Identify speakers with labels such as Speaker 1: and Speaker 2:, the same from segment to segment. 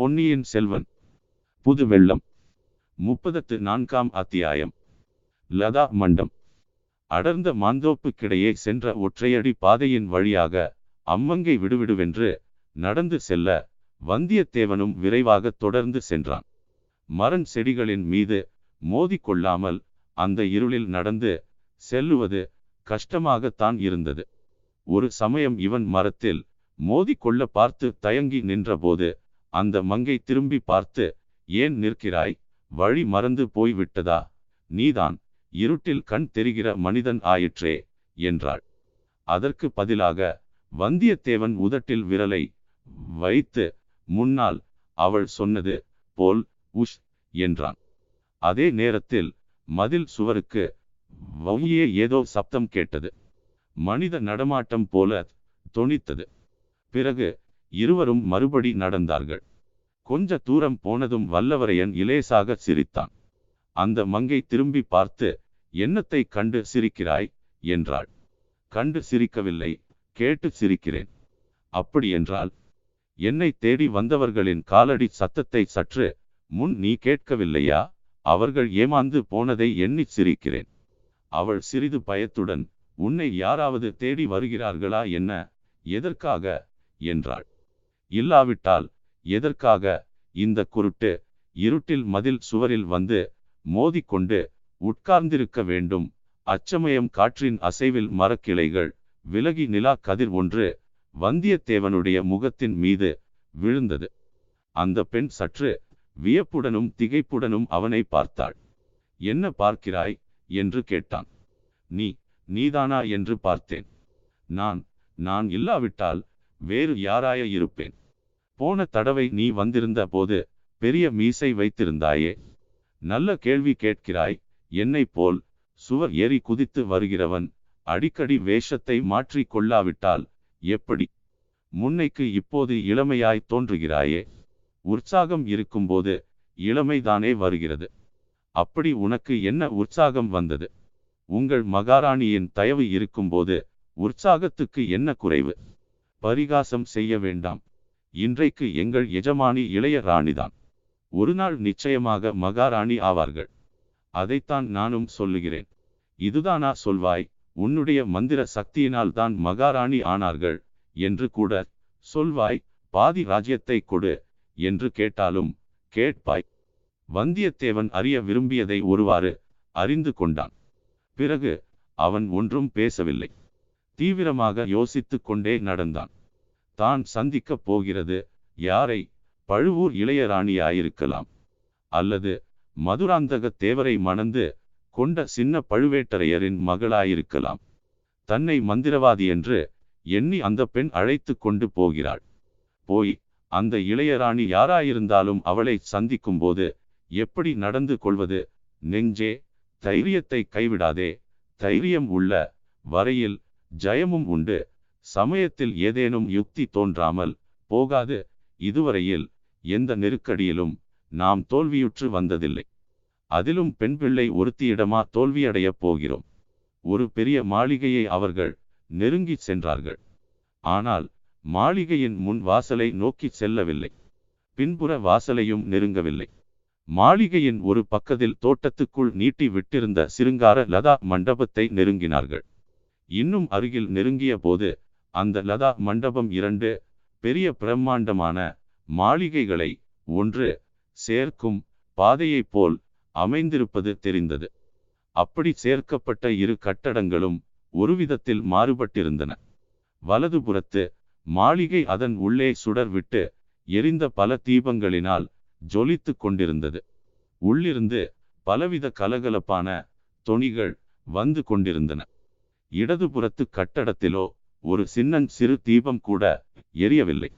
Speaker 1: பொன்னியின் செல்வன். புது வெள்ளம். முப்பதத்து நான்காம் அத்தியாயம். லதா மண்டம். அடர்ந்த மாந்தோப்புக்கிடையே சென்ற ஒற்றையடி பாதையின் வழியாக அம்மங்கை விடுவிடுவென்று நடந்து செல்ல வந்தியத்தேவனும் விரைவாக தொடர்ந்து சென்றான். மரண் செடிகளின் மீது மோதிக்கொள்ளாமல் அந்த இருளில் நடந்து செல்லுவது கஷ்டமாகத்தான் இருந்தது. ஒரு சமயம் இவன் மரத்தில் மோதிக்கொள்ள பார்த்து தயங்கி நின்றபோது அந்த மங்கை திரும்பி பார்த்து ஏன் நிற்கிறாய்? வழி மறந்து போய்விட்டதா? நீதான் இருட்டில் கண் தெரிகிற மனிதன் ஆயிற்றே என்றாள். அதற்கு பதிலாக வந்தியத்தேவன் உதட்டில் விரலை வைத்து முன்னால் அவள் சொன்னது போல் உஷ் என்றான். அதே நேரத்தில் மதில் சுவருக்கு வௌயே ஏதோ சப்தம் கேட்டது. மனித நடமாட்டம் போல தொனித்தது. பிறகு இருவரும் மறுபடி நடந்தார்கள். கொஞ்ச தூரம் போனதும் வல்லவரையன் இலேசாக சிரித்தான். அந்த மங்கை திரும்பி பார்த்து என்னத்தை கண்டு சிரிக்கிறாய்? என்றாள். கண்டு சிரிக்கவில்லை கேட்டு சிரிக்கிறேன். அப்படியென்றால் என்னை தேடி வந்தவர்களின் காலடி சத்தத்தை சற்று முன் நீ கேட்கவில்லையா? அவர்கள் ஏமாந்து போனதை எண்ணி சிரிக்கிறேன். அவள் சிறிது பயத்துடன் உன்னை யாராவது தேடி வருகிறார்களா என்ன? எதற்காக? என்றாள். இல்லாவிட்டால் எதற்காக இந்த குருட்டு இருட்டில் மதில் சுவரில் வந்து மோதிக்கொண்டு உட்கார்ந்திருக்க வேண்டும்? அச்சமயம் காற்றின் அசைவில் மரக்கிளைகள் விலகி நிலா கதிர் ஒன்று வந்தியத்தேவனுடைய முகத்தின் மீது விழுந்தது. அந்த பெண் சற்று வியப்புடனும் திகைப்புடனும் அவனை பார்த்தாள். என்ன பார்க்கிறாய்? என்று கேட்டான். நீ நீதானா? என்று பார்த்தேன். நான் நான் இல்லாவிட்டால் வேறு யாராய இருப்பேன்? போன தடவை நீ வந்திருந்த போது பெரிய மீசை வைத்திருந்தாயே? நல்ல கேள்வி கேட்கிறாய் என்னை போல் சுவர் ஏறி குதித்து வருகிறவன் அடிக்கடி வேஷத்தை மாற்றி கொள்ளாவிட்டால் எப்படி? முன்னைக்கு இப்போது இளமையாய் தோன்றுகிறாயே? உற்சாகம் இருக்கும்போது இளமைதானே வருகிறது. அப்படி உனக்கு என்ன உற்சாகம் வந்தது? உங்கள் மகாராணியின் தயவு இருக்கும்போது உற்சாகத்துக்கு என்ன குறைவு? பரிகாசம் செய்ய வேண்டாம். இன்றைக்கு எங்கள் எஜமானி இளைய ராணிதான். ஒரு நாள் நிச்சயமாக மகாராணி ஆவார்கள். அதைத்தான் நானும் சொல்லுகிறேன். இதுதானா சொல்வாய்? உன்னுடைய மந்திர சக்தியினால் தான் மகாராணி ஆனார்கள் என்று கூட சொல்வாய் பாதி ராஜ்யத்தை கொடு என்று கேட்டாலும் கேட்பாய். வந்தியத்தேவன் அறிய விரும்பியதை ஒருவாறு அறிந்து கொண்டான். பிறகு அவன் ஒன்றும் பேசவில்லை. தீவிரமாக யோசித்து கொண்டே நடந்தான். தான் சந்திக்கப் போகிறது யாரை? பழுவூர் இளையராணியாயிருக்கலாம். அல்லது மதுராந்தக தேவரை மணந்து கொண்ட சின்ன பழுவேட்டரையரின் மகளாயிருக்கலாம். தன்னை மந்திரவாதி என்று எண்ணி அந்த பெண் அழைத்து கொண்டு போகிறாள். போய் அந்த இளையராணி யாராயிருந்தாலும் அவளை சந்திக்கும்போது எப்படி நடந்து கொள்வது? நெஞ்சே தைரியத்தை கைவிடாதே தைரியம் உள்ள வரையில் ஜயமும் உண்டு. சமயத்தில் ஏதேனும் யுக்தி தோன்றாமல் போகாது. இதுவரையில் எந்த நெருக்கடியிலும் நாம் தோல்வியுற்று வந்ததில்லை. அதிலும் பெண் பிள்ளை ஒருத்தியிடமா தோல்வியடையப் போகிறோம். ஒரு பெரிய மாளிகையை அவர்கள் நெருங்கி சென்றார்கள். ஆனால் மாளிகையின் முன் வாசலை நோக்கி செல்லவில்லை. பின்புற வாசலையும் நெருங்கவில்லை. மாளிகையின் ஒரு பக்கத்தில் தோட்டத்துக்குள் நீட்டி விட்டிருந்த சிருங்கார லதா மண்டபத்தை நெருங்கினார்கள். இன்னும் அருகில் நெருங்கிய போது அந்த லதா மண்டபம் இரண்டு பெரிய பிரம்மாண்டமான மாளிகைகளை ஒன்று சேர்க்கும் பாதையைப் போல் அமைந்திருப்பது தெரிந்தது. அப்படி சேர்க்கப்பட்ட இரு கட்டடங்களும் ஒரு விதத்தில் மாறுபட்டிருந்தன. வலதுபுறத்து மாளிகை அதன் உள்ளே சுடர் விட்டு எரிந்த பல தீபங்களினால் ஜொலித்து கொண்டிருந்தது. உள்ளிருந்து பலவித கலகலப்பான தொனிகள் வந்து கொண்டிருந்தன. இடதுபுறத்து கட்டடத்திலோ ஒரு சின்னன் சிறு தீபம் கூட எரியவில்லை.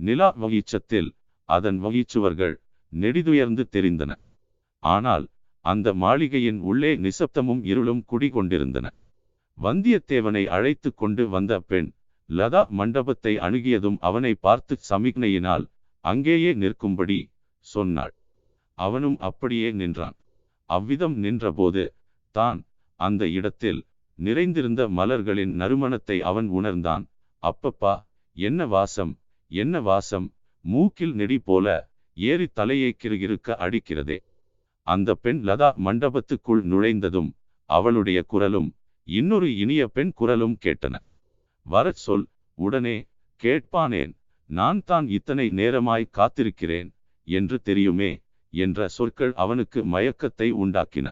Speaker 1: நிலா வகிச்சத்தில் அதன் வகிச்சுவர்கள் நெடிதுயர்ந்து தெரிந்தன. ஆனால் அந்த மாளிகையின் உள்ளே நிசப்தமும் இருளும் குடிகொண்டிருந்தன. வந்தியத்தேவனை அழைத்து கொண்டு வந்த பெண் லதா மண்டபத்தை அணுகியதும் அவனை பார்த்து சமிக்னையினால் அங்கேயே நிற்கும்படி சொன்னாள். அவனும் அப்படியே நின்றான். அவ்விதம் நின்றபோது தான் அந்த இடத்தில் நிறைந்திருந்த மலர்களின் நறுமணத்தை அவன் உணர்ந்தான். அப்பப்பா என்ன வாசம் என்ன வாசம் மூக்கில் நெடி போல ஏறி தலையை கிறுகிறுக்க அடிக்கிறதே. அந்த பெண் லதா மண்டபத்துக்குள் நுழைந்ததும் அவளுடைய குரலும் இன்னொரு இனிய பெண் குரலும் கேட்டன. வரச் சொல் உடனே கேட்பானேன் நான் தான் இத்தனை நேரமாய் காத்திருக்கிறேன் என்று தெரியுமே என்ற சொற்கள் அவனுக்கு மயக்கத்தை உண்டாக்கின.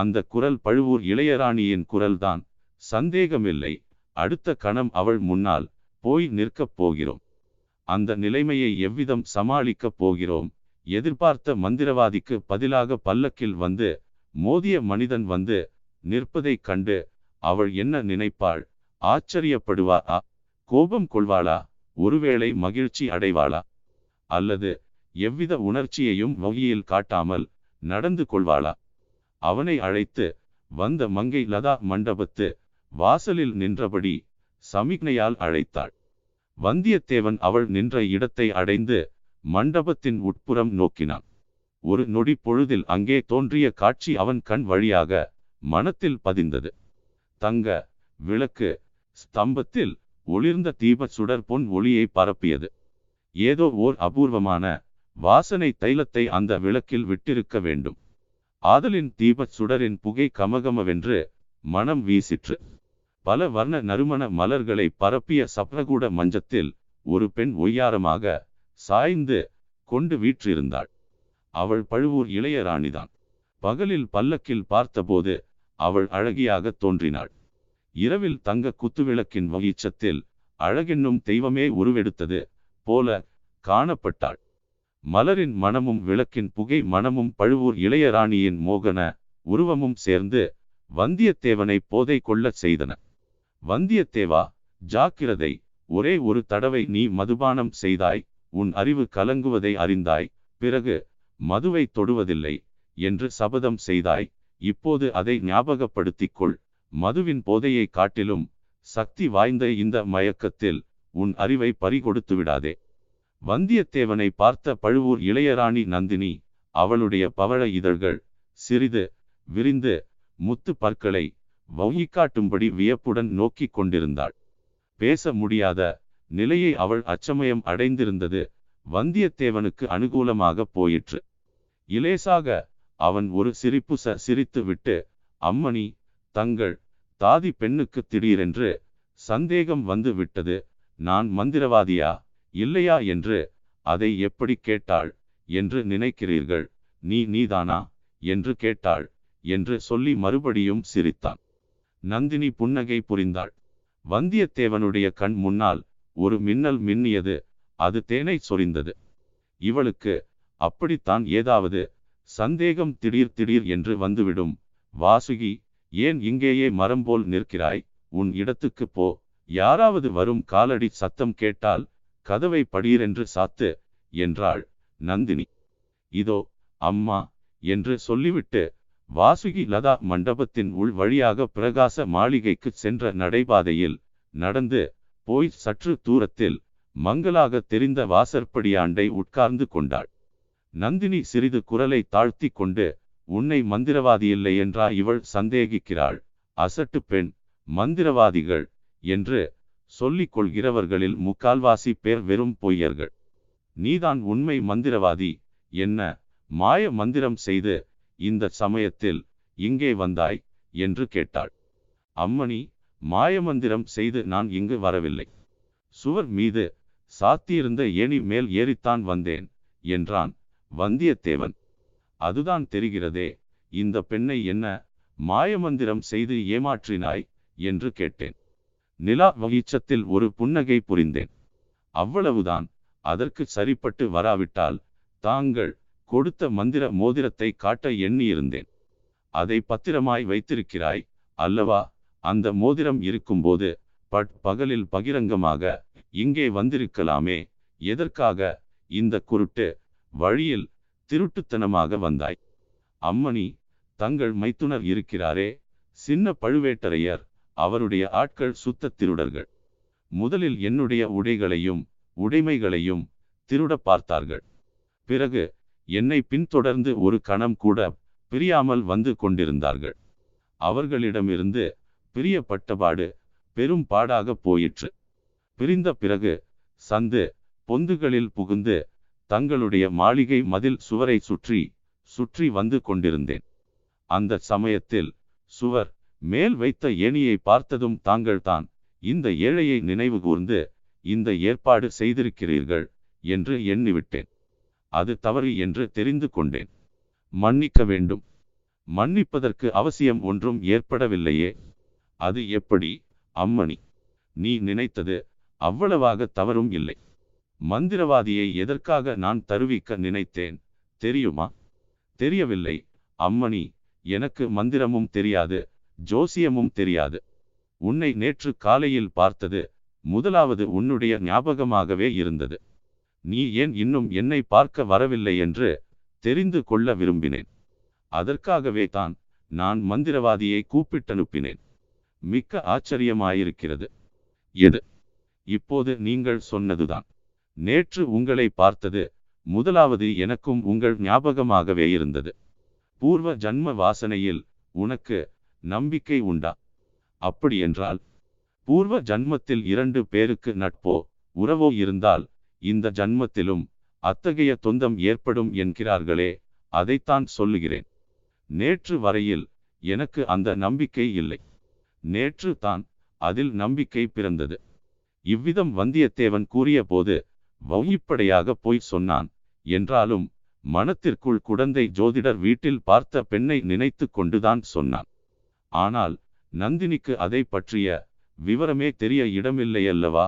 Speaker 1: அந்த குரல் பழுவூர் இளையராணியின் குரல்தான். சந்தேகமில்லை. அடுத்த கணம் அவள் முன்னால் போய் நிற்கப் போகிறோம். அந்த நிலைமையை எவ்விதம் சமாளிக்கப் போகிறோம்? எதிர்பார்த்த மந்திரவாதிக்கு பதிலாக பல்லக்கில் வந்து மோதிய மனிதன் வந்து நிற்பதைக் கண்டு அவள் என்ன நினைப்பாள்? ஆச்சரியப்படுவா ஆ கோபம் கொள்வாளா? ஒருவேளை மகிழ்ச்சி அடைவாளா? அல்லது எவ்வித உணர்ச்சியையும் வகையில் காட்டாமல் நடந்து கொள்வாளா? அவனை அழைத்து வந்த மங்கை லதா மண்டபத்து வாசலில் நின்றபடி சமிக்னையால் அழைத்தாள். வந்தியத்தேவன் அவள் நின்ற இடத்தை அடைந்து மண்டபத்தின் உட்புறம் நோக்கினான். ஒரு நொடி பொழுதில் அங்கே தோன்றிய காட்சி அவன் கண் வழியாக மனத்தில் பதிந்தது. தங்க விளக்கு ஸ்தம்பத்தில் ஒளிர்ந்த தீப சுடர் பொன் ஒளியை பரப்பியது. ஏதோ ஓர் அபூர்வமான வாசனை தைலத்தை அந்த விளக்கில் விட்டிருக்க வேண்டும். ஆதலின் தீபச் சுடரின் புகை கமகமவென்று மனம் வீசிற்று. பல வர்ண நறுமண மலர்களை பரப்பிய சப்ரகூட மஞ்சத்தில் ஒரு பெண் ஒய்யாரமாக சாய்ந்து கொண்டு வீற்றிருந்தாள். அவள் பழுவூர் இளையராணிதான். பகலில் பல்லக்கில் பார்த்தபோது அவள் அழகியாக தோன்றினாள். இரவில் தங்க குத்துவிளக்கின் வகிச்சத்தில் அழகென்னும் தெய்வமே உருவெடுத்தது போல காணப்பட்டாள். மலரின் மனமும் விளக்கின் புகை மனமும் பழுவூர் இளையராணியின் மோகன உருவமும் சேர்ந்து வந்தியத்தேவனை போதை கொள்ளச் செய்தன. வந்தியத்தேவா ஜாக்கிரதை ஒரே ஒரு தடவை நீ மதுபானம் செய்தாய் உன் அறிவு கலங்குவதை அறிந்தாய் பிறகு மதுவை தொடுவதில்லை என்று சபதம் செய்தாய் இப்போது அதை ஞாபகப்படுத்திக் கொள். மதுவின் போதையை காட்டிலும் சக்தி வாய்ந்த இந்த மயக்கத்தில் உன் அறிவை பறிகொடுத்து விடாதே வந்தியத்தேவனை பார்த்த பழுவூர் இளையராணி நந்தினி அவளுடைய பவழ இதழ்கள் சிறிது விரிந்து முத்து பற்களை வௌகிக்காட்டும்படி வியப்புடன் நோக்கிக் கொண்டிருந்தாள். பேச முடியாத நிலையை அவள் அச்சமயம் அடைந்திருந்தது வந்தியத்தேவனுக்கு அனுகூலமாக போயிற்று. இலேசாக அவன் ஒரு சிரிப்பு ச சிரித்து விட்டு அம்மணி தங்கள் தாதி பெண்ணுக்கு திடீரென்று சந்தேகம் வந்து விட்டது. நான் மந்திரவாதியா? இல்லையா என்று அதை எப்படி கேட்டாள் என்று நினைக்கிறீர்கள்? நீ நீதானா என்று கேட்டாள் என்று சொல்லி மறுபடியும் சிரித்தான். நந்தினி புன்னகை புரிந்தாள். வந்தியத்தேவனுடைய கண் முன்னால் ஒரு மின்னல் மின்னியது அது தேனை சொரிந்தது. இவளுக்கு அப்படித்தான் ஏதாவது சந்தேகம் திடீர் திடீர் என்று வந்துவிடும். வாசுகி ஏன் இங்கேயே மரம் போல் நிற்கிறாய்? உன் இடத்துக்கு போ. யாராவது வரும் காலடி சத்தம் கேட்டால் கதவை படீரென்று சாத்து என்றாள் நந்தினி. இதோ அம்மா என்று சொல்லிவிட்டு வாசுகி லதா மண்டபத்தின் உள் வழியாக பிரகாச மாளிகைக்கு சென்ற நடைபாதையில் நடந்து போய் சற்று தூரத்தில் மங்களாக தெரிந்த வாசற்படியாண்டை உட்கார்ந்து கொண்டாள். நந்தினி சிறிது குரலை தாழ்த்தி கொண்டு உன்னை மந்திரவாதியில்லை என்றா இவள் சந்தேகிக்கிறாள். அசட்டு பெண் மந்திரவாதிகள் என்று சொல்லிக் கொள்கிறவர்களில் முக்கால்வாசி பேர் வெறும் பொய்யர்கள். நீதான் உண்மை மந்திரவாதி. என்ன மாய மந்திரம் செய்து இந்த சமயத்தில் இங்கே வந்தாய்? என்று கேட்டாள். அம்மணி மாயமந்திரம் செய்து நான் இங்கு வரவில்லை. சுவர் மீது சாத்தியிருந்த ஏணி மேல் ஏறித்தான் வந்தேன் என்றான் வந்தியத்தேவன். அதுதான் தெரிகிறதே இந்த பெண்ணை என்ன மாயமந்திரம் செய்து ஏமாற்றினாய்? என்று கேட்டேன். நிலா வகிச்சத்தில் ஒரு புன்னகை புரிந்தேன். அவ்வளவுதான் அதற்கு சரிப்பட்டு வராவிட்டால் தாங்கள் கொடுத்த மந்திர மோதிரத்தை காட்ட எண்ணியிருந்தேன். அதை பத்திரமாய் வைத்திருக்கிறாய் அல்லவா? அந்த மோதிரம் இருக்கும்போது பட் பகலில் பகிரங்கமாக இங்கே வந்திருக்கலாமே எதற்காக இந்த குருட்டு வழியில் திருட்டுத்தனமாக வந்தாய்? அம்மணி தங்கள் மைத்துனர் இருக்கிறாரே சின்ன பழுவேட்டரையர் அவருடைய ஆட்கள் சுத்த திருடர்கள். முதலில் என்னுடைய உடைகளையும் உடைமைகளையும் திருட பார்த்தார்கள். பிறகு என்னை பின்தொடர்ந்து ஒரு கணம் கூட பிரியாமல் வந்து கொண்டிருந்தார்கள். அவர்களிடமிருந்து பிரியப்பட்டபாடு பெரும் பாடாக போயிற்று. பிரிந்த பிறகு சந்து பொந்துகளில் புகுந்து தங்களுடைய மாளிகை மதில் சுவரை சுற்றி சுற்றி வந்து கொண்டிருந்தேன். அந்த சமயத்தில் சுவர் மேல் வைத்த ஏணியை பார்த்ததும் தாங்கள்தான் இந்த ஏழையை நினைவு கூர்ந்து இந்த ஏற்பாடு செய்திருக்கிறீர்கள் என்று எண்ணிவிட்டேன். அது தவறு என்று தெரிந்து கொண்டேன். மன்னிக்க வேண்டும். மன்னிப்பதற்கு அவசியம் ஒன்றும் ஏற்படவில்லையே. அது எப்படி? அம்மணி நீ நினைத்தது அவ்வளவாக தவறும் இல்லை. மந்திரவாதியை எதற்காக நான் தருவிக்க நினைத்தேன் தெரியுமா? தெரியவில்லை. அம்மணி எனக்கு மந்திரமும் தெரியாது. ஜோசியமும் தெரியாது. உன்னை நேற்று காலையில் பார்த்தது முதலாவது உன்னுடைய ஞாபகமாகவே இருந்தது. நீ ஏன் இன்னும் என்னை பார்க்க வரவில்லை என்று தெரிந்து கொள்ள விரும்பினேன். அதற்காகவே தான் நான் மந்திரவாதியை கூப்பிட்டனுப்பினேன். மிக்க ஆச்சரியமாயிருக்கிறது. எது? இப்போது நீங்கள் சொன்னதுதான். நேற்று உங்களை பார்த்தது முதலாவது எனக்கும் உங்கள் ஞாபகமாகவே இருந்தது. பூர்வ ஜன்ம வாசனையில் உனக்கு நம்பிக்கை உண்டா? அப்படியென்றால் பூர்வ ஜன்மத்தில் இரண்டு பேருக்கு நட்போ உறவோ இருந்தால் இந்த ஜன்மத்திலும் அத்தகைய தொந்தம் ஏற்படும் என்கிறார்களே அதைத்தான் சொல்லுகிறேன். நேற்று வரையில் எனக்கு அந்த நம்பிக்கை இல்லை. நேற்று தான் அதில் நம்பிக்கை பிறந்தது. இவ்விதம் வந்தியத்தேவன் கூறிய போது வௌயிப்படையாக போய் சொன்னான். என்றாலும் மனத்திற்குள் குடந்தை ஜோதிடர் வீட்டில் பார்த்த பெண்ணை நினைத்து கொண்டுதான் சொன்னான். ஆனால் நந்தினிக்கு அதை பற்றிய விவரமே தெரிய இடமில்லையல்லவா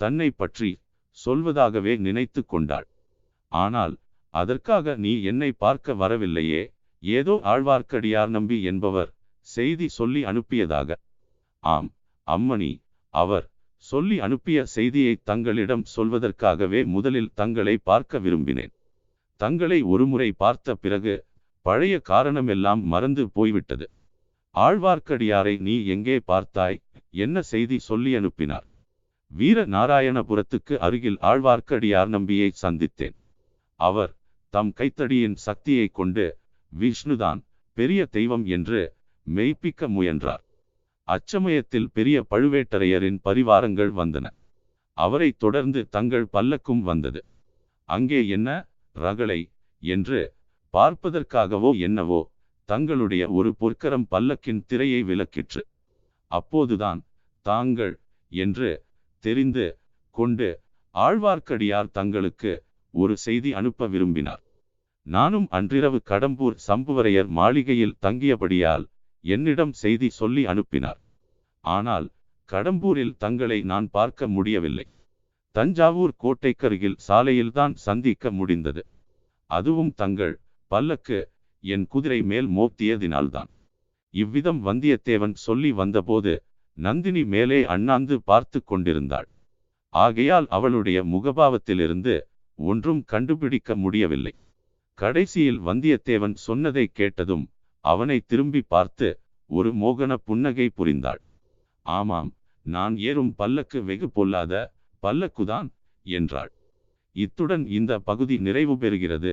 Speaker 1: தன்னை பற்றி சொல்வதாகவே நினைத்து கொண்டாள். ஆனால் அதற்காக நீ என்னை பார்க்க வரவில்லையே? ஏதோ ஆழ்வார்க்கடியார் நம்பி என்பவர் செய்தி சொல்லி அனுப்பியதாக. ஆம் அம்மணி அவர் சொல்லி அனுப்பிய செய்தியை தங்களிடம் சொல்வதற்காகவே முதலில் தங்களை பார்க்க விரும்பினேன். தங்களை ஒருமுறை பார்த்த பிறகு பழைய காரணமெல்லாம் மறந்து போய்விட்டது. ஆழ்வார்க்கடியாரை நீ எங்கே பார்த்தாய்? என்ன செய்தி சொல்லி அனுப்பினார்? வீர நாராயணபுரத்துக்கு அருகில் ஆழ்வார்க்கடியார் நம்பியை சந்தித்தேன். அவர் தம் கைத்தடியின் சக்தியை கொண்டு விஷ்ணுதான் பெரிய தெய்வம் என்று மெய்ப்பிக்க முயன்றார். அச்சமயத்தில் பெரிய பழுவேட்டரையரின் பரிவாரங்கள் வந்தன. அவரை தொடர்ந்து தங்கள் பல்லக்கும் வந்தது. அங்கே என்ன ரகளை? என்று பார்ப்பதற்காகவோ என்னவோ தங்களுடைய ஒரு பொற்கரம் பல்லக்கின் திரையை விலக்கிற்று அப்போதுதான் தாங்கள் என்று தெரிந்து கொண்டு ஆழ்வார்க்கடியார் தங்களுக்கு ஒரு செய்தி அனுப்ப விரும்பினார். நானும் அன்றிரவு கடம்பூர் சம்புவரையர் மாளிகையில் தங்கியபடியால் என்னிடம் செய்தி சொல்லி அனுப்பினார். ஆனால் கடம்பூரில் தங்களை நான் பார்க்க முடியவில்லை. தஞ்சாவூர் கோட்டைக்கருகில் சாலையில்தான் சந்திக்க முடிந்தது. அதுவும் தங்கள் பல்லக்கு என் குதிரை மேல் மோப்தியதினால்தான் இவ்விதம் வந்தியத்தேவன் சொல்லி வந்தபோது நந்தினி மேலே அண்ணாந்து பார்த்து கொண்டிருந்தாள். ஆகையால் அவளுடைய முகபாவத்திலிருந்து ஒன்றும் கண்டுபிடிக்க முடியவில்லை. கடைசியில் வந்தியத்தேவன் சொன்னதை கேட்டதும் அவனை திரும்பி பார்த்து ஒரு மோகன புன்னகை புரிந்தாள். ஆமாம் நான் ஏறும் பல்லக்கு வெகு பொல்லாத பல்லக்குதான் என்றாள். இத்துடன் இந்த பகுதி நிறைவு பெறுகிறது.